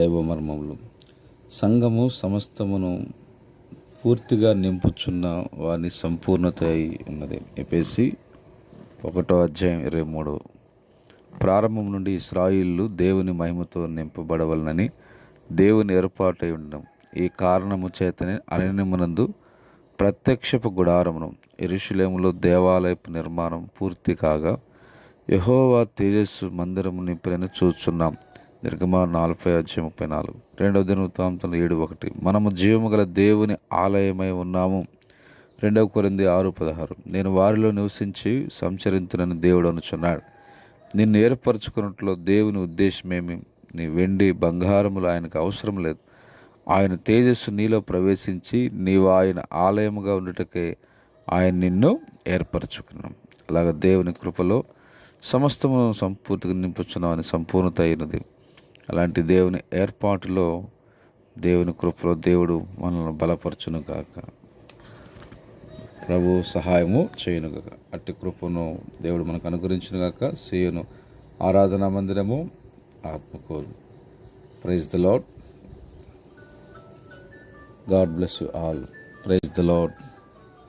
దైవమర్మములు. సంఘము సమస్తమును పూర్తిగా నింపుచున్న వారి సంపూర్ణత అయి ఉన్నది. ఎపేసి ఒకటో అధ్యాయం ఇరవై మూడు. ప్రారంభం నుండి ఇస్రాయిల్లు దేవుని మహిమతో నింపబడవలనని దేవుని ఏర్పాటై ఉండడం ఈ కారణము చేతనే అరణ్యమునందు ప్రత్యక్షపు గుడారమును ఎరుషులేములో దేవాలయపు నిర్మాణం పూర్తి కాగా యహోవా తేజస్సు మందిరము నింపినని చూస్తున్నాం నిర్గమా నలభై అధ్యాయం ముప్పై నాలుగు. రెండవ దినవృత్తాంతం ఏడు ఒకటి. మనము జీవము గల దేవుని ఆలయమై ఉన్నాము. రెండవ కొరింది ఆరు పదహారు. నేను వారిలో నివసించి సంచరించునని దేవుడు అనుచున్నాడు. నిన్ను ఏర్పరచుకున్నట్లో దేవుని ఉద్దేశమేమి? నీ వెండి బంగారములు ఆయనకు అవసరం లేదు. ఆయన తేజస్సు నీలో ప్రవేశించి నీవు ఆయన ఆలయముగా ఉండుటకే ఆయన నిన్ను ఏర్పరచుకున్నాం అలాగ దేవుని కృపలో సమస్తము సంపూర్తిగా నింపుచున్నామని సంపూర్ణత అయినది. అలాంటి దేవుని ఏర్పాటులో దేవుని కృపలో దేవుడు మనల్ని బలపరచును గాక. ప్రభు సహాయము చేయనుగాక అట్టి కృపను దేవుడు మనకు అనుగ్రహించును గాక. సీయును ఆరాధనా మందిరము Atmakur. Praise the lord God bless you all praise the lord